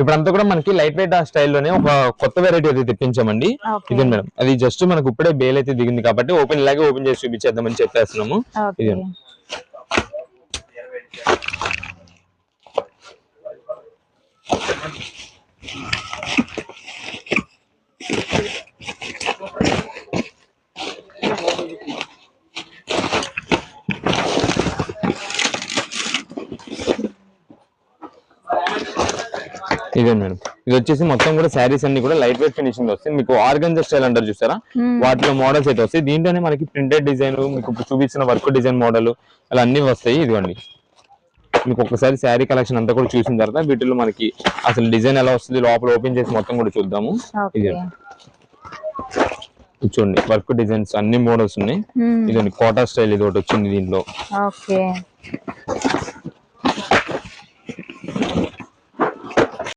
ఇప్పుడంతా కూడా మనకి లైట్ వెయిట్ స్టైల్లోనే ఒక కొత్త వెరైటీ అయితే తెప్పించామండి. ఇదే మేడం అది జస్ట్ మనకు ఇప్పుడే బేల్ అయితే దిగింది కాబట్టి ఓపెన్ ఇలాగే ఓపెన్ చేసి చూపించేద్దామని చెప్పేస్తున్నాము. ఇదే ఇదే మేడం. ఇది వచ్చేసి మొత్తం కూడా శారీస్ అన్ని కూడా లైట్ వెయిట్ ఫినిషింగ్ వస్తాయి. మీకు ఆర్గంజా స్టైల్ అంటారు చూసారా? వాటిలో మోడల్స్ అయితే వస్తాయి. దీంట్లోనే మనకి ప్రింటెడ్ డిజైన్ మీకు చూపించిన వర్క్ డిజైన్ మోడల్ అలా అన్ని వస్తాయి. ఇదిగోండి. మీకు ఒకసారి శారీ కలెక్షన్ అంతా కూడా చూసిన తర్వాత వీటిలో మనకి అసలు డిజైన్ ఎలా వస్తుంది లోపల ఓపెన్ చేసి మొత్తం కూడా చూద్దాము. ఇది చూడండి వర్క్ డిజైన్స్ అన్ని మోడల్స్ ఉన్నాయి. ఇదండి కోటా స్టైల్ ఇది ఒకటి వచ్చింది దీంట్లో.